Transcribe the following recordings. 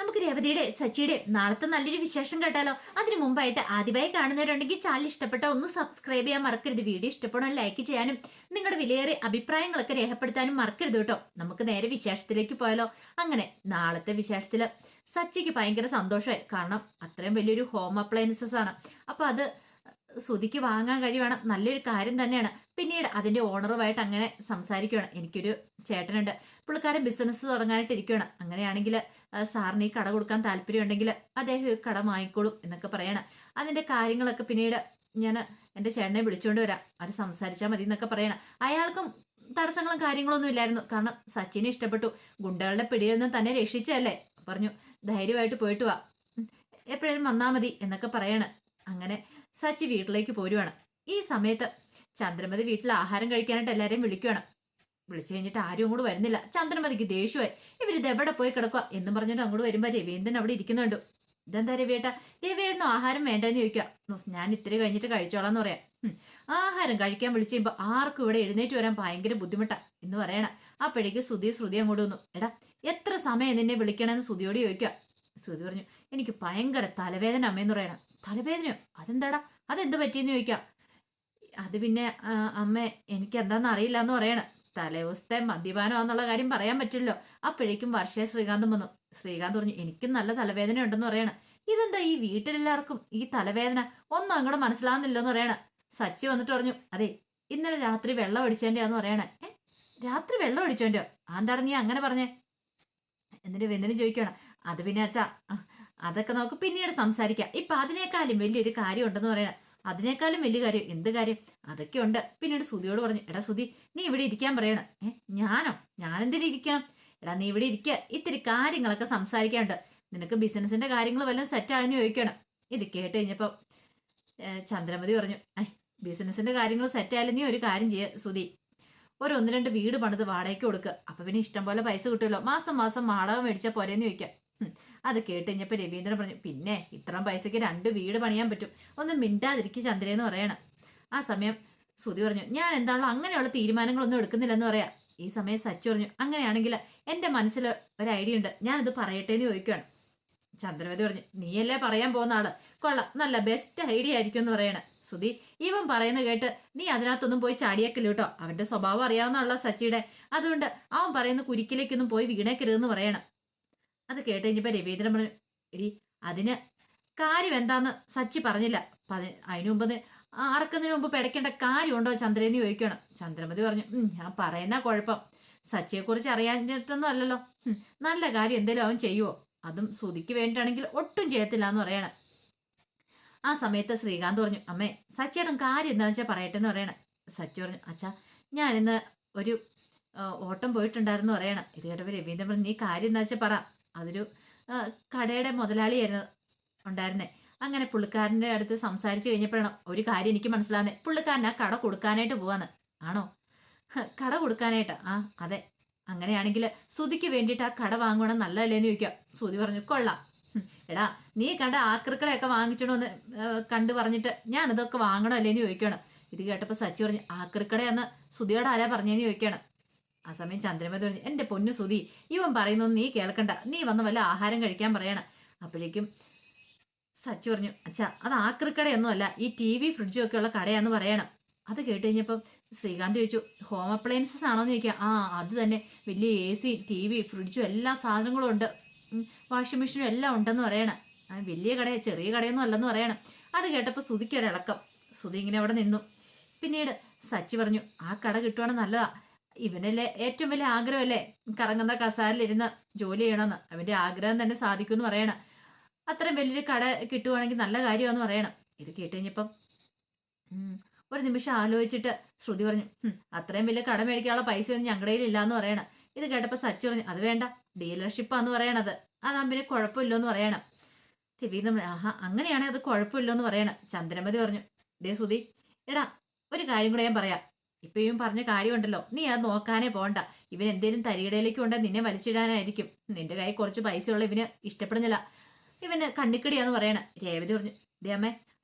നമുക്ക് രേവതിയുടെ സച്ചിയുടെ നാളത്തെ നല്ലൊരു വിശേഷം കേട്ടാലോ? അതിനു മുമ്പായിട്ട് ആദ്യമായി കാണുന്നവരുണ്ടെങ്കിൽ ചാനൽ ഇഷ്ടപ്പെട്ട ഒന്ന് സബ്സ്ക്രൈബ് ചെയ്യാൻ മറക്കരുത്. വീഡിയോ ഇഷ്ടപ്പെടാൻ ലൈക്ക് ചെയ്യാനും നിങ്ങളുടെ വിലയേറിയ അഭിപ്രായങ്ങളൊക്കെ രേഖപ്പെടുത്താനും മറക്കരുത് കേട്ടോ. നമുക്ക് നേരെ വിശേഷത്തിലേക്ക് പോയാലോ? അങ്ങനെ നാളത്തെ വിശേഷത്തിൽ സച്ചിക്ക് ഭയങ്കര സന്തോഷമായി. കാരണം അത്രയും വലിയൊരു ഹോം അപ്ലയൻസസ് ആണ്. അപ്പൊ അത് സുതിക്ക് വാങ്ങാൻ കഴിയുവാണ്. നല്ലൊരു കാര്യം തന്നെയാണ്. പിന്നീട് അതിന്റെ ഓണറുമായിട്ട് അങ്ങനെ സംസാരിക്കുകയാണ് എനിക്കൊരു ചേട്ടനുണ്ട്. പുള്ളിക്കാരൻ ബിസിനസ് തുടങ്ങാനായിട്ട് ഇരിക്കുകയാണ് അങ്ങനെയാണെങ്കിൽ സാറിന് ഈ കട കൊടുക്കാൻ താല്പര്യമുണ്ടെങ്കിൽ അദ്ദേഹം ഈ കട വാങ്ങിക്കോളും എന്നൊക്കെ പറയണം. അതിന്റെ കാര്യങ്ങളൊക്കെ പിന്നീട് ഞാൻ എന്റെ ചേട്ടനെ വിളിച്ചുകൊണ്ട് വരാം. അവർ സംസാരിച്ചാൽ മതി എന്നൊക്കെ പറയണം. അയാൾക്കും തടസ്സങ്ങളും കാര്യങ്ങളൊന്നും ഇല്ലായിരുന്നു. കാരണം സച്ചിനെ ഇഷ്ടപ്പെട്ടു. ഗുണ്ടകളുടെ പിടിയിൽ നിന്ന് തന്നെ രക്ഷിച്ചല്ലേ പറഞ്ഞു ധൈര്യമായിട്ട് പോയിട്ട് വാ. എപ്പോഴും വന്നാൽ വന്നാ മതി എന്നൊക്കെ പറയണം. അങ്ങനെ സച്ചി വീട്ടിലേക്ക് പോരുവാണ്. ഈ സമയത്ത് ചന്ദ്രമതി വീട്ടിൽ ആഹാരം കഴിക്കാനായിട്ട് എല്ലാവരെയും വിളിക്കുകയാണ് വിളിച്ചു കഴിഞ്ഞിട്ട് ആരും അങ്ങോട്ട് വരുന്നില്ല. ചന്ദ്രമതിക്ക് ദേഷ്യമായി. ഇവരിത് എവിടെ പോയി കിടക്കുക എന്ന് പറഞ്ഞിട്ട് അങ്ങോട്ട് വരുമ്പോൾ രവീന്ദ്രൻ അവിടെ ഇരിക്കുന്നുണ്ട്. ഇതെന്താ രവിയേട്ട? രവിയായിരുന്നു ആഹാരം വേണ്ടെന്ന് ചോദിക്കുക ഞാൻ ഇത്തിരി കഴിഞ്ഞിട്ട് കഴിച്ചോളാം എന്ന് പറയാം. ആഹാരം കഴിക്കാൻ വിളിച്ചു കഴിയുമ്പോൾ ആർക്കും ഇവിടെ എഴുന്നേറ്റ് വരാൻ ഭയങ്കര ബുദ്ധിമുട്ടാ എന്ന് പറയണ. അപ്പോഴേക്ക് സുധി ശ്രുതി അങ്ങോട്ട് വന്നു. എടാ എത്ര സമയം നിന്നെ വിളിക്കണമെന്ന് സുധിയോട് ചോദിക്കുക ശ്രുതി പറഞ്ഞു. എനിക്ക് ഭയങ്കര തലവേദന അമ്മയെന്ന് പറയണം. തലവേദനയോ? അതെന്താടാ? അതെന്ത് പറ്റിയെന്ന് ചോദിക്കാം. അത് പിന്നെ അമ്മ എനിക്ക് എന്താന്ന് അറിയില്ല എന്ന് പറയണം. തലേദിവസത്തെ മദ്യപാനമാന്നുള്ള കാര്യം പറയാൻ പറ്റില്ലല്ലോ. അപ്പോഴേക്കും വർഷേ ശ്രീകാന്തും വന്നു. ശ്രീകാന്ത് പറഞ്ഞു എനിക്കും നല്ല തലവേദന ഉണ്ടെന്ന് പറയണം. ഇതെന്താ ഈ വീട്ടിലെല്ലാവർക്കും ഈ തലവേദന? ഒന്നും അങ്ങോട്ട് മനസ്സിലാവുന്നില്ലെന്ന് പറയണ. സച്ചി വന്നിട്ട് പറഞ്ഞു അതെ ഇന്നലെ രാത്രി വെള്ളം അടിച്ചതിന്റെയാന്ന് പറയണേ. ഏ രാത്രി വെള്ളം അടിച്ചോന്റെയോ? ആന്താണ് നീ അങ്ങനെ പറഞ്ഞേ? എന്നിട്ട് വെന്തിനും ചോദിക്കണം അത് പിന്നെ അച്ഛാ അതൊക്കെ നമുക്ക് പിന്നീട് സംസാരിക്കാം. ഇപ്പൊ അതിനേക്കാളും വലിയൊരു കാര്യം ഉണ്ടെന്ന് പറയണം. അതിനേക്കാളും വലിയ കാര്യം എന്ത് കാര്യം? അതൊക്കെ ഉണ്ട്. പിന്നീട് സുധിയോട് പറഞ്ഞു എടാ സുധി നീ ഇവിടെ ഇരിക്കാൻ പറയണം. ഏ ഞാനോ? ഞാനെന്തിനു ഇരിക്കണം? എടാ നീ ഇവിടെ ഇരിക്കുക ഇത്തിരി കാര്യങ്ങളൊക്കെ സംസാരിക്കാനുണ്ട്. നിനക്ക് ബിസിനസിന്റെ കാര്യങ്ങൾ വല്ലതും സെറ്റായെന്ന് ചോദിക്കണം. ഇത് കേട്ട് കഴിഞ്ഞപ്പോ ചന്ദ്രമതി പറഞ്ഞു ഏ ബിസിനസിന്റെ കാര്യങ്ങൾ സെറ്റായാലും നീ ഒരു കാര്യം ചെയ്യ സുധി. ഒരു ഒന്ന് രണ്ട് വീട് പണിത് വാടകയ്ക്ക് കൊടുക്കുക അപ്പൊ പിന്നെ ഇഷ്ടം പോലെ പൈസ കിട്ടുമല്ലോ. മാസം മാസം വാടക മേടിച്ചാൽ പോരേന്ന് ചോദിക്കാം. അത് കേട്ട് രവീന്ദ്രൻ പറഞ്ഞു പിന്നെ ഇത്രയും പൈസയ്ക്ക് രണ്ട് വീട് പണിയാൻ പറ്റും. ഒന്ന് മിണ്ടാതിരിക്കും ചന്ദ്രയെന്ന് പറയണം. ആ സമയം സുതി പറഞ്ഞു ഞാൻ എന്താണല്ലോ അങ്ങനെയുള്ള തീരുമാനങ്ങളൊന്നും എടുക്കുന്നില്ലെന്ന് പറയാം. ഈ സമയം സച്ചു പറഞ്ഞു അങ്ങനെയാണെങ്കിൽ എന്റെ മനസ്സിൽ ഒരു ഐഡിയ ഉണ്ട്. ഞാനത് പറയട്ടെ എന്ന് ചോദിക്കുകയാണ് ചന്ദ്രവതി പറഞ്ഞു നീയല്ലേ പറയാൻ പോകുന്ന ആൾ? കൊള്ളാം. നല്ല ബെസ്റ്റ് ഐഡിയ ആയിരിക്കും എന്ന് പറയണേ. സുധി ഇവൻ പറയുന്ന കേട്ട് നീ അതിനകത്തൊന്നും പോയി ചാടിയേക്കില്ല കേട്ടോ. അവന്റെ സ്വഭാവം അറിയാവുന്ന അറിയാവുന്നുള്ള സച്ചിയുടെ. അതുകൊണ്ട് അവൻ പറയുന്ന കുരിക്കിലേക്കൊന്നും പോയി വീണേക്കരുതെന്ന് പറയണം. അത് കേട്ട് രവീന്ദ്രൻ പറഞ്ഞു എടി അതിന് കാര്യം എന്താന്ന് സച്ചി പറഞ്ഞില്ല. അതിനു മുമ്പ് അറക്കുന്നതിന് മുമ്പ് പിടയ്ക്കേണ്ട കാര്യമുണ്ടോ ചന്ദ്രേന്ന് ചോദിക്കണം ചന്ദ്രമതി പറഞ്ഞു ഞാൻ പറയുന്ന കുഴപ്പം. സച്ചിയെ കുറിച്ച് അറിയാഞ്ഞിട്ടൊന്നും അല്ലല്ലോ. നല്ല കാര്യം എന്തേലും അവൻ ചെയ്യുവോ? അതും സുതിക്ക് വേണ്ടിയാണെങ്കിൽ ഒട്ടും ചെയ്യത്തില്ല എന്ന് പറയണം. ആ സമയത്ത് ശ്രീകാന്ത് പറഞ്ഞു അമ്മേ സച്ചിയുടെ കാര്യം എന്താണെന്ന് വെച്ചാൽ പറയട്ടെ എന്ന് പറയണം. സച്ചി പറഞ്ഞു അച്ഛാ ഞാനിന്ന് ഒരു ഓട്ടം പോയിട്ടുണ്ടായിരുന്നു പറയണം. ഇത് കേട്ടപ്പോൾ രവീന്ദ്രൻ പറഞ്ഞു നീ കാര്യം എന്താ വെച്ചാൽ പറ. അതൊരു കടയുടെ മുതലാളിയായിരുന്നു ഉണ്ടായിരുന്നേ. അങ്ങനെ പുള്ളിക്കാരന്റെ അടുത്ത് സംസാരിച്ചു കഴിഞ്ഞപ്പോഴാണ് ഒരു കാര്യം എനിക്ക് മനസ്സിലാകുന്നത് പുള്ളിക്കാരൻ ആ കട കൊടുക്കാനായിട്ട് പോവാന്ന്. ആണോ? കട കൊടുക്കാനായിട്ട്? ആ അതെ. അങ്ങനെയാണെങ്കിൽ സ്തുതിക്ക് വേണ്ടിയിട്ട് ആ കട വാങ്ങണം നല്ലതല്ലേന്ന് ചോദിക്കാം. സ്തുതി പറഞ്ഞു കൊള്ളാം. എടാ നീ കണ്ട ആക്രിക്കടയൊക്കെ ആ, കണ്ടു പറഞ്ഞിട്ട് ഞാൻ അതൊക്കെ വാങ്ങണോ അല്ലേന്ന് ചോദിക്കണം. ഇത് കേട്ടപ്പോൾ സച്ചി പറഞ്ഞു ആക്രിക്കടയെന്ന് സുതിയോട് ആരാ പറഞ്ഞേന്ന് ചോദിക്കാണ്. ആ സമയം ചന്ദ്രമതി പറഞ്ഞു എന്റെ പൊന്നു സുതി ഇവൻ പറയുന്നൊന്നും നീ കേൾക്കണ്ട. നീ വന്ന് വല്ല ആഹാരം കഴിക്കാൻ പറയണം. അപ്പോഴേക്കും സച്ചു പറഞ്ഞു അച്ഛാ അത് ആക്രിക്കടയൊന്നും അല്ല ഈ ടി വി ഫ്രിഡ്ജും ഒക്കെ ഉള്ള കടയാന്ന് പറയണം. അത് കേട്ട് കഴിഞ്ഞപ്പം ശ്രീകാന്ത് ചോദിച്ചു ഹോം അപ്ലയൻസസ് ആണോന്ന് എന്ന് ചോദിക്കാം. ആ അത് തന്നെ. വലിയ എ സി ടി വി ഫ്രിഡ്ജും എല്ലാ സാധനങ്ങളും ഉണ്ട്. വാഷിംഗ് മെഷീനും എല്ലാം ഉണ്ടെന്ന് പറയണം. വലിയ കടയ ചെറിയ കടയൊന്നും അല്ലെന്ന് പറയണം. അത് കേട്ടപ്പോൾ സുതിക്ക് ഒരിളക്കം. സുതി ഇങ്ങനെ അവിടെ നിന്നു. പിന്നീട് സച്ചി പറഞ്ഞു ആ കട കിട്ടുവാണെങ്കിൽ നല്ലതാ. ഇവനല്ലേ ഏറ്റവും വലിയ ആഗ്രഹമല്ലേ? കറങ്ങുന്ന കസാലിലിരുന്ന് ജോലി ചെയ്യണമെന്ന്. അവന്റെ ആഗ്രഹം തന്നെ സാധിക്കുമെന്ന് പറയണം. അത്രയും വലിയൊരു കട കിട്ടുവാണെങ്കിൽ നല്ല കാര്യമാണെന്ന് പറയണം. ഇത് കേട്ട് കഴിഞ്ഞപ്പം ഒരു നിമിഷം ആലോചിച്ചിട്ട് ശ്രുതി പറഞ്ഞു അത്രയും വലിയ കട മേടിക്കാനുള്ള പൈസ ഒന്നും ഞങ്ങളുടെ കയ്യിൽ ഇല്ലാന്ന് പറയണം. ഇത് കേട്ടപ്പോൾ സച്ചു പറഞ്ഞു അത് വേണ്ട ഡീലർഷിപ്പാന്ന് പറയണത്. അതാ പിന്നെ കുഴപ്പമില്ലെന്ന് പറയണം. രവീന്ദ്രൻ പറഞ്ഞു, ആഹാ അങ്ങനെയാണെങ്കിൽ അത് കുഴപ്പമില്ലെന്ന് പറയണം. ചന്ദ്രമതി പറഞ്ഞു ദേ സുധി എടാ ഒരു കാര്യം കൂടെ ഞാൻ പറയാം. ഇപ്പൊ ഇവൻ പറഞ്ഞ കാര്യമുണ്ടല്ലോ. നീ അത് നോക്കാനേ പോണ്ട. ഇവൻ എന്തേലും തരികിടയിലേക്ക് കൊണ്ട നിന്നെ വലിച്ചിടാനായിരിക്കും. നിന്റെ കൈ കുറച്ച് പൈസ ഉള്ള ഇവന് ഇഷ്ടപ്പെടുന്നില്ല. ഇവന് കണ്ണിക്കടിയാന്ന് പറയണ. രേവതി പറഞ്ഞു ദേ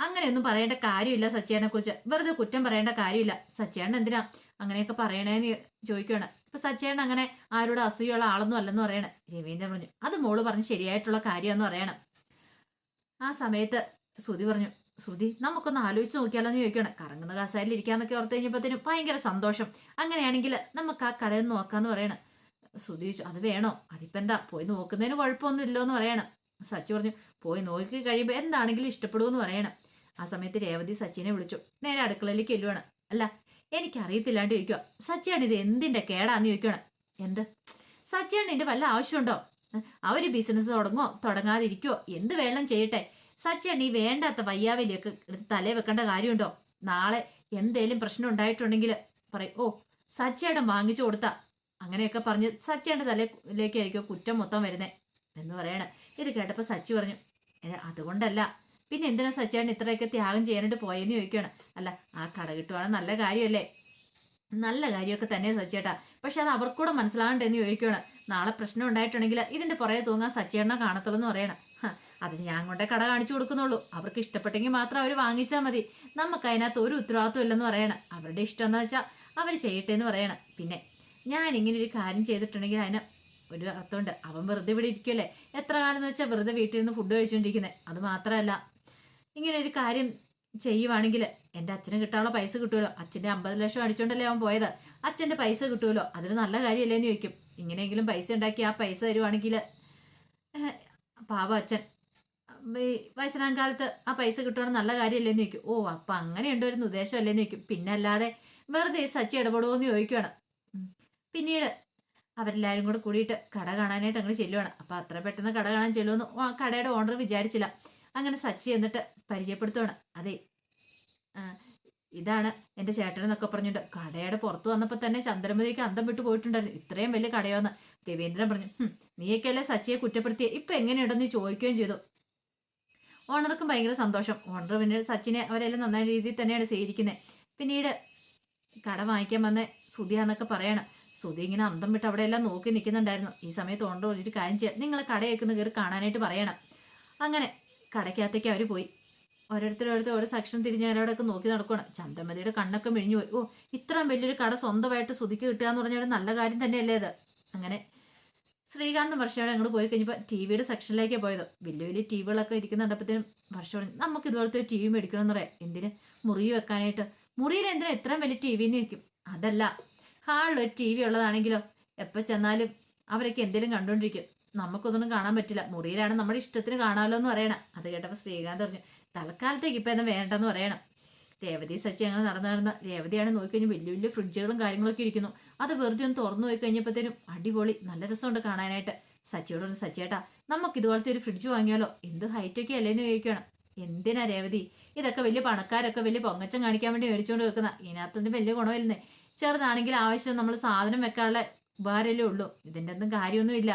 അങ്ങനെയൊന്നും പറയേണ്ട കാര്യമില്ല സച്ചേനെ കുറിച്ച് വെറുതെ കുറ്റം പറയേണ്ട കാര്യമില്ല. സച്ചിയേണ്ണൻ എന്തിനാ അങ്ങനെയൊക്കെ പറയണേന്ന് ചോദിക്കുകയാണ് ഇപ്പൊ സച്ചേട്ടൻ അങ്ങനെ ആരോട് അസൂയുള്ള ആളൊന്നും അല്ലെന്ന് പറയണേ. രവീന്ദ്രൻ പറഞ്ഞു അത് മോൾ പറഞ്ഞ് ശരിയായിട്ടുള്ള കാര്യമെന്ന് പറയണം. ആ സമയത്ത് ശ്രുതി പറഞ്ഞു ശ്രുതി നമുക്കൊന്ന് ആലോചിച്ച് നോക്കിയാലോ എന്ന് ചോദിക്കണം കറങ്ങുന്ന കസാലിൽ ഇരിക്കാന്നൊക്കെ ഓർത്ത് കഴിഞ്ഞപ്പോഴത്തേനും ഭയങ്കര സന്തോഷം. അങ്ങനെയാണെങ്കിൽ നമുക്ക് ആ കടയിൽ നിന്ന് നോക്കാന്ന് പറയണം. ശ്രുതി ചോദിച്ചു അത് വേണോ? അതിപ്പോ എന്താ പോയി നോക്കുന്നതിന് കുഴപ്പമൊന്നും ഇല്ലോ എന്ന് പറയണം. സച്ചി പറഞ്ഞു പോയി നോക്കി കഴിയുമ്പോൾ എന്താണെങ്കിലും ഇഷ്ടപ്പെടുമെന്ന് പറയണം. ആ സമയത്ത് രേവതി സച്ചിനെ വിളിച്ചു. നേരെ അടുക്കളയിലേക്ക് എല്ലുവാണ് അല്ല എനിക്കറിയത്തില്ലാണ്ട് ചോദിക്കുക സച്ചിയാണ് ഇത് എന്തിന്റെ കേടാന്ന് ചോദിക്കണം എന്ത്? സച്ചിയാണ് ഇതിന്റെ വല്ല ആവശ്യമുണ്ടോ? അവർ ബിസിനസ് തുടങ്ങോ തുടങ്ങാതിരിക്കോ എന്ത് വേണം ചെയ്യട്ടെ? സച്ചിയാണ് ഈ വേണ്ടാത്ത വയ്യാവലിയൊക്കെ എടുത്ത് തലേ വെക്കേണ്ട കാര്യമുണ്ടോ? നാളെ എന്തേലും പ്രശ്നം ഉണ്ടായിട്ടുണ്ടെങ്കിൽ പറയും. ഓ സച്ചേട്ടൻ വാങ്ങിച്ചു കൊടുത്ത. അങ്ങനെയൊക്കെ പറഞ്ഞ് സച്ചേട്ടന്റെ തലയിലേക്കായിരിക്കും കുറ്റം മൊത്തം വരുന്നേ എന്ന് പറയണേ. ഇത് കേട്ടപ്പോൾ സച്ചി പറഞ്ഞു അതുകൊണ്ടല്ല. പിന്നെ എന്തിനാ സച്ചേട്ടൻ ഇത്രയൊക്കെ ത്യാഗം ചെയ്യാനായിട്ട് പോയെന്ന് ചോദിക്കുകയാണ്. അല്ല ആ കട കിട്ടുവാണ് നല്ല കാര്യമല്ലേ? നല്ല കാര്യമൊക്കെ തന്നെ സച്ചേട്ടാ പക്ഷെ അത് അവർക്കൂടെ മനസ്സിലാകണ്ടെന്ന് ചോദിക്കുകയാണ്. നാളെ പ്രശ്നം ഉണ്ടായിട്ടുണ്ടെങ്കിൽ ഇതിന്റെ പുറകെ തൂങ്ങാൻ സച്ചേട്ടനെ കാണത്തുള്ളൂ എന്ന് പറയണം. ഹ, അതിന് ഞാൻ കൊണ്ടേ കട കാണിച്ചു കൊടുക്കുന്നുള്ളൂ. അവർക്ക് ഇഷ്ടപ്പെട്ടെങ്കിൽ മാത്രം അവർ വാങ്ങിച്ചാൽ മതി. നമുക്ക് അതിനകത്ത് ഒരു ഉത്തരവാദിത്വം ഇല്ലെന്ന് പറയണം. അവരുടെ ഇഷ്ടം എന്ന് വെച്ചാൽ അവർ ചെയ്യട്ടെ എന്ന് പറയണം. പിന്നെ ഞാൻ ഇങ്ങനെ ഒരു കാര്യം ചെയ്തിട്ടുണ്ടെങ്കിൽ അതിന് ഒരു അർത്ഥമുണ്ട്. അവൻ വെറുതെ ഇവിടെ ഇരിക്കുമല്ലേ എത്ര കാലം എന്ന് വെച്ചാൽ വെറുതെ വീട്ടിൽ നിന്ന് ഫുഡ് കഴിച്ചുകൊണ്ടിരിക്കുന്നത് അത് മാത്രമല്ല ഇങ്ങനെ ഒരു കാര്യം ചെയ്യുവാണെങ്കിൽ എന്റെ അച്ഛന് കിട്ടാനുള്ള പൈസ കിട്ടുമല്ലോ അച്ഛന്റെ അമ്പത് ലക്ഷം അടിച്ചോണ്ടല്ലേ അവൻ പോയത്? അച്ഛന്റെ പൈസ കിട്ടുമല്ലോ അതൊരു നല്ല കാര്യമല്ലേ എന്ന് ചോദിക്കും. ഇങ്ങനെയെങ്കിലും പൈസ ഉണ്ടാക്കി ആ പൈസ തരുവാണെങ്കിൽ പാവ അച്ഛൻ. ഈ വയസ്സനാം കാലത്ത് ആ പൈസ കിട്ടുവാണെങ്കിൽ നല്ല കാര്യമല്ലേന്ന് ചോദിക്കും. ഓ അപ്പം അങ്ങനെ ഒരു ഉദ്ദേശം അല്ലേന്ന് ചോദിക്കും. പിന്നെ അല്ലാതെ വെറുതെ സച്ചി ഇടപെടുമോ എന്ന് ചോദിക്കുകയാണ് പിന്നീട് അവരെല്ലാവരും കൂടെ കൂടിയിട്ട് കട കാണാനായിട്ട് അങ്ങനെ ചെല്ലുവാണ്. അപ്പം അത്ര പെട്ടെന്ന് കട കാണാൻ ചെല്ലുമെന്ന് കടയുടെ ഓണർ വിചാരിച്ചില്ല. അങ്ങനെ സച്ചി എന്നിട്ട് പരിചയപ്പെടുത്തുവാണ്. അതെ ഇതാണ് എന്റെ ചേട്ടനെന്നൊക്കെ പറഞ്ഞിട്ട് കടയുടെ പുറത്ത് വന്നപ്പോൾ തന്നെ ചന്ദ്രമതിക്ക് അന്തം വിട്ടു പോയിട്ടുണ്ടായിരുന്നു. ഇത്രയും വലിയ കടയോന്ന് രവീന്ദ്രൻ പറഞ്ഞു. നീയൊക്കെ നീയൊക്കെയല്ലേ സച്ചിയെ കുറ്റപ്പെടുത്തിയ? ഇപ്പം എങ്ങനെയുണ്ടെന്ന് ചോദിക്കുകയും ചെയ്തു. ഓണർക്കും ഭയങ്കര സന്തോഷം. ഓണർ പിന്നെ സച്ചിനെ അവരെല്ലാം നന്നായ രീതിയിൽ തന്നെയാണ് സ്വീകരിക്കുന്നത് പിന്നീട് കട വാങ്ങിക്കാൻ വന്ന സുധിയാന്നൊക്കെ പറയണം. സുധി ഇങ്ങനെ അന്തം വിട്ട് അവിടെ എല്ലാം നോക്കി നിൽക്കുന്നുണ്ടായിരുന്നു. ഈ സമയത്ത് ഓണർ ഒരു കാര്യം ചെയ്യാം. നിങ്ങൾ കടയേക്കുന്ന കയറി കാണാനായിട്ട് പറയണം. അങ്ങനെ കടയ്ക്കകത്തേക്ക് അവർ പോയി. ഓരോരുത്തരോരുത്തർ ഓരോ സെക്ഷൻ തിരിഞ്ഞ് നോക്കി നടക്കുകയാണ് ചന്ദ്രമതിയുടെ കണ്ണൊക്കെ മിഴിഞ്ഞു പോയി. ഓ ഇത്രയും വലിയൊരു കട സ്വന്തമായിട്ട് സുതിക്ക് കിട്ടുക എന്ന് പറഞ്ഞാൽ നല്ല കാര്യം തന്നെയല്ലേ അത് അങ്ങനെ ശ്രീകാന്ത് വർഷയോടെ അങ്ങോട്ട് പോയി കഴിഞ്ഞപ്പോൾ ടി വിയുടെ സെക്ഷനിലേക്ക് പോയത്. വലിയ വലിയ ടി വികളൊക്കെ ഇരിക്കുന്നുണ്ടപ്പോഴത്തേനും വർഷയോടെ നമുക്ക് ഇതുപോലത്തെ ടി വി മേടിക്കണം എന്ന് പറയാം. എന്തിന്? മുറി വെക്കാനായിട്ട്. മുറിയിൽ എന്തിനാ ഇത്രയും വലിയ ടി വിന്ന് വെക്കും അതല്ല ഹാളിൽ ഒരു ടി വി ഉള്ളതാണെങ്കിലോ? എപ്പോൾ ചെന്നാലും അവരൊക്കെ എന്തെങ്കിലും കണ്ടുകൊണ്ടിരിക്കും നമുക്കൊന്നും കാണാൻ പറ്റില്ല. മുറിയിലാണ് നമ്മുടെ ഇഷ്ടത്തിന് കാണാമല്ലോ എന്ന് പറയണം. അത് കേട്ടപ്പോൾ ശ്രീകാന്ത് പറഞ്ഞു തൽക്കാലത്തേക്ക് ഇപ്പം എന്താ വേണ്ടെന്ന് പറയണം. രേവതി സച്ചി അങ്ങനെ നടന്നു നടന്ന രേവതിയാണ് നോക്കിക്കഴിഞ്ഞാൽ വലിയ വലിയ ഫ്രിഡ്ജുകളും കാര്യങ്ങളൊക്കെ ഇരിക്കുന്നു. അത് വെറുതെ ഒന്ന് തുറന്നു പോയി കഴിഞ്ഞപ്പോഴത്തേനും അടിപൊളി നല്ല രസമുണ്ട് കാണാനായിട്ട്. സച്ചിയോട് സച്ചിയേട്ടാ നമുക്ക് ഇതുപോലത്തെ ഒരു ഫ്രിഡ്ജ് വാങ്ങിയാലോ? എന്ത് ഹൈറ്റൊക്കെ അല്ലേന്ന് ചോദിക്കണം എന്തിനാ രേവതി? ഇതൊക്കെ വലിയ പണക്കാരൊക്കെ വലിയ പൊങ്ങച്ചം കാണിക്കാൻ വേണ്ടി മേടിച്ചുകൊണ്ട് വെക്കുന്ന. ഇതിനകത്തൊന്നും വലിയ ഗുണമില്ലെന്നേ. ചെറുതാണെങ്കിൽ ആവശ്യം നമ്മൾ സാധനം വെക്കാനുള്ള ഉപകാരമല്ലേ ഉള്ളൂ. ഇതിന്റെ ഒന്നും കാര്യമൊന്നുമില്ല.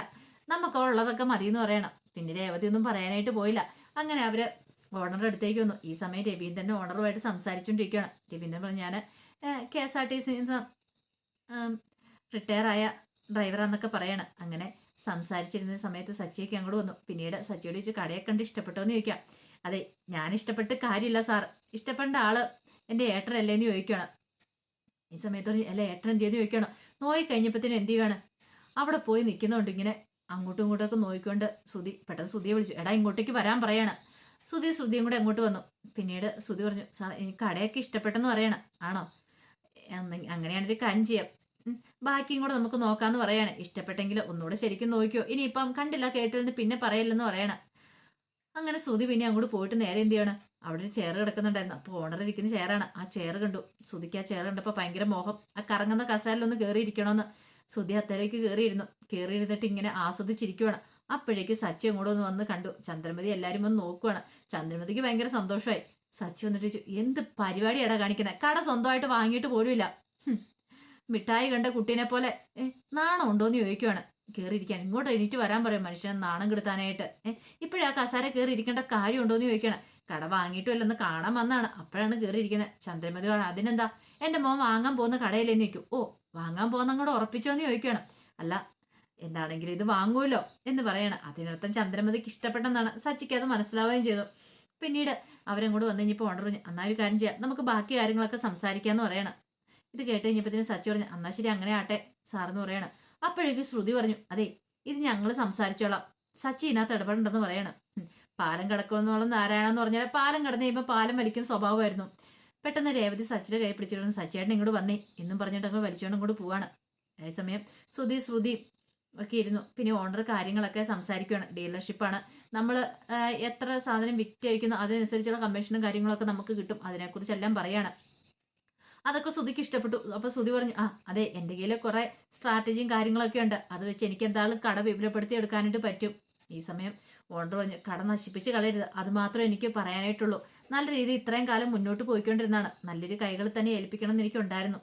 നമുക്ക് ഉള്ളതൊക്കെ മതി എന്ന് പറയണം. പിന്നെ രേവതി ഒന്നും പറയാനായിട്ട് പോയില്ല. അങ്ങനെ അവർ ഓണറുടെ അടുത്തേക്ക് വന്നു. ഈ സമയം രവീന്ദ്രൻ ഓണറുമായിട്ട് സംസാരിച്ചുകൊണ്ടിരിക്കുകയാണ്. രവീന്ദ്രൻ പറഞ്ഞു ഞാൻ K S R T C retired ആയ ഡ്രൈവറാന്നൊക്കെ പറയണം. അങ്ങനെ സംസാരിച്ചിരുന്ന സമയത്ത് സച്ചിയൊക്കെ അങ്ങോട്ട് വന്നു. പിന്നീട് സച്ചിയോട് ചോദിച്ചു കടയെ കണ്ട് ഇഷ്ടപ്പെട്ടോ എന്ന് ചോദിക്കാം. അതെ ഞാൻ ഇഷ്ടപ്പെട്ട് കാര്യമില്ല സാർ. ഇഷ്ടപ്പെട്ട ആൾ എന്റെ ഏട്ടനല്ലേ എന്ന് ചോദിക്കണം ഈ സമയത്ത് അല്ല ഏട്ടൻ എന്ത് ചെയ്യുന്നു? ചോദിക്കണം നോയി കഴിഞ്ഞപ്പോഴത്തേനും എന്ത് ചെയ്യുകയാണ് അവിടെ പോയി നിൽക്കുന്നുണ്ട് ഇങ്ങനെ അങ്ങോട്ടും ഇങ്ങോട്ടൊക്കെ നോയിക്കൊണ്ട് സുധി പെട്ടെന്ന് സുതിയെ വിളിച്ചു. എടാ ഇങ്ങോട്ടേക്ക് വരാൻ പറയാണ്. സുധി ശ്രുതിയും കൂടെ അങ്ങോട്ട് വന്നു. പിന്നീട് സുധി പറഞ്ഞു സാർ എനിക്ക് കടയൊക്കെ ഇഷ്ടപ്പെട്ടെന്ന് പറയണം. ആണോ? അങ്ങനെയാണെങ്കിൽ കാര്യം ചെയ്യാം. ബാക്കിയും കൂടെ നമുക്ക് നോക്കാന്ന് പറയാണ്. ഇഷ്ടപ്പെട്ടെങ്കിൽ ഒന്നുകൂടെ ശരിക്കും നോക്കിയോ ഇനിയിപ്പം കണ്ടില്ല കേട്ടില്ലെന്ന് പിന്നെ പറയില്ലെന്ന് പറയണം. അങ്ങനെ സുധി പിന്നെ അങ്ങോട്ട് പോയിട്ട് നേരെ എന്ത് ചെയ്യണം? അവിടെ ഒരു ചെയർ കിടക്കുന്നുണ്ടായിരുന്നു. അപ്പോൾ ഓണർ ഇരിക്കുന്ന ചെയറാണ് ആ ചെയർ കണ്ടു. സുധിക്ക് ആ ചെയർ കണ്ടപ്പോൾ ഭയങ്കര മോഹം. ആ കറങ്ങുന്ന കസാലിലൊന്ന് കയറി ഇരിക്കണമെന്ന് സുധി അത്തലേക്ക് കയറിയിരുന്നു കയറിയിരുന്നിട്ട് ഇങ്ങനെ ആസ്വദിച്ചിരിക്കുവാണ്. അപ്പോഴേക്ക് സച്ചി അങ്ങോട്ട് ഒന്ന് വന്ന് കണ്ടു. ചന്ദ്രമതി എല്ലാവരും വന്ന് നോക്കുവാണ്. ചന്ദ്രമതിക്ക് ഭയങ്കര സന്തോഷമായി. സച്ചി വന്നിട്ട് ചോദിച്ചു എന്ത് പരിപാടിയാടാ കാണിക്കുന്നത് കട സ്വന്തമായിട്ട് വാങ്ങിയിട്ട് പോലുമില്ല. മിഠായി കണ്ട കുട്ടീനെ പോലെ നാണം ഉണ്ടോന്ന് ചോദിക്കുവാണ്. കയറിയിരിക്കാൻ ഇങ്ങോട്ട് എണീറ്റ് വരാൻ പറയും മനുഷ്യനെ നാണം കെടുത്താനായിട്ട്. ഏഹ് ഇപ്പോഴാ കസാര കയറി ഇരിക്കേണ്ട കാര്യം ഉണ്ടോന്ന് ചോദിക്കണം കട വാങ്ങിയിട്ടുമല്ലെന്ന് കാണാൻ വന്നാണ്. അപ്പോഴാണ് കയറിയിരിക്കുന്നത് ചന്ദ്രമതി പറഞ്ഞു, അതിനെന്താ? എന്റെ മോൻ വാങ്ങാൻ പോകുന്ന കടയിലേ ചോദിക്കും ഓ വാങ്ങാൻ പോകുന്ന അങ്ങോട്ട് ഉറപ്പിച്ചോന്ന് ചോദിക്കണം അല്ല എന്താണെങ്കിലും ഇത് വാങ്ങുമല്ലോ എന്ന് പറയാണ്. അതിനർത്ഥം ചന്ദ്രമതിക്ക് ഇഷ്ടപ്പെട്ടെന്നാണ് സച്ചിക്ക് അത് മനസ്സിലാവുകയും ചെയ്തു. പിന്നീട് അവരങ്ങോട്ട് വന്നു കഴിഞ്ഞപ്പോൾ ഓണർ പറഞ്ഞു എന്നാ ഒരു കാര്യം ചെയ്യാം നമുക്ക് ബാക്കി കാര്യങ്ങളൊക്കെ സംസാരിക്കാമെന്ന് പറയണം. ഇത് കേട്ട് കഴിഞ്ഞപ്പോൾ സച്ചി പറഞ്ഞു എന്നാ ശരി അങ്ങനെ ആട്ടെ സാറെന്ന് പറയണം. അപ്പോഴേക്കും ശ്രുതി പറഞ്ഞു അതെ ഇത് ഞങ്ങൾ സംസാരിച്ചോളാം. സച്ചി ഇതിനകത്ത് ഇടപെടണ്ടെന്ന് പറയണം. പാലം കിടക്കുമെന്നുള്ള നാരായണ പറഞ്ഞാൽ പാലം കിടന്നു കഴിയുമ്പോൾ പാലം വലിക്കുന്ന സ്വഭാവമായിരുന്നു. പെട്ടെന്ന് രേവതി സച്ചിയുടെ കൈ പിടിച്ചിട്ടുണ്ട് സച്ചിയേട്ടൻ ഇങ്ങോട്ട് വന്നേ എന്നും പറഞ്ഞിട്ട് അങ്ങോട്ട് വലിച്ചുകൊണ്ട് ഇങ്ങോട്ട് പോവാണ്. അതേസമയം ശ്രുതി ശ്രുതി ഒക്കെ ഇരുന്നു. പിന്നെ ഓണർ കാര്യങ്ങളൊക്കെ സംസാരിക്കുകയാണ് ഡീലർഷിപ്പാണ് നമ്മൾ എത്ര സാധനം വിറ്റഴിക്കുന്നു അതിനനുസരിച്ചുള്ള കമ്മീഷനും കാര്യങ്ങളൊക്കെ നമുക്ക് കിട്ടും. അതിനെക്കുറിച്ചെല്ലാം പറയാണ്. അതൊക്കെ ശ്രുതിക്ക് ഇഷ്ടപ്പെട്ടു. അപ്പൊ ശ്രുതി പറഞ്ഞു ആ അതെ എന്റെ കയ്യിൽ കുറെ സ്ട്രാറ്റജിയും കാര്യങ്ങളൊക്കെ ഉണ്ട്. അത് വെച്ച് എനിക്ക് എന്തായാലും കട വിപുലപ്പെടുത്തി എടുക്കാനായിട്ട് പറ്റും. ഈ സമയം ഓണർ പറഞ്ഞു കട നശിപ്പിച്ച് കളയരുത്. അത് മാത്രമേ എനിക്ക് പറയാനായിട്ടുള്ളൂ. നല്ല രീതി ഇത്രയും കാലം മുന്നോട്ട് പോയിക്കൊണ്ടിരുന്നതാണ്. നല്ലൊരു കൈകൾ തന്നെ ഏൽപ്പിക്കണം എന്ന് എനിക്കുണ്ടായിരുന്നു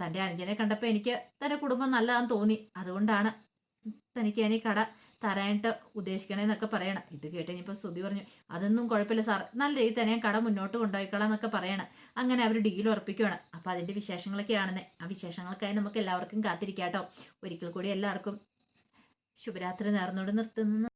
തന്റെ അനുജനെ കണ്ടപ്പോൾ എനിക്ക് തന്റെ കുടുംബം നല്ലതാന്ന് തോന്നി. അതുകൊണ്ടാണ് തനിക്ക് ഈ കട തരാനായിട്ട് ഉദ്ദേശിക്കണേന്നൊക്കെ പറയണം. ഇത് കേട്ട് ഇനിയിപ്പോൾ സ്തുതി പറഞ്ഞു അതൊന്നും കുഴപ്പമില്ല സാർ നല്ല രീതിയിൽ തന്നെ കട മുന്നോട്ട് കൊണ്ടുപോയിക്കളാം എന്നൊക്കെ പറയണം. അങ്ങനെ അവർ ഡീൽ ഉറപ്പിക്കുകയാണ് അപ്പോൾ അതിന്റെ വിശേഷങ്ങളൊക്കെ ആണെന്ന്. ആ വിശേഷങ്ങൾക്കായി നമുക്ക് എല്ലാവർക്കും കാത്തിരിക്കാം കേട്ടോ ഒരിക്കൽ കൂടി എല്ലാവർക്കും ശുഭരാത്രി നേർന്നോട് നിർത്തുന്നു.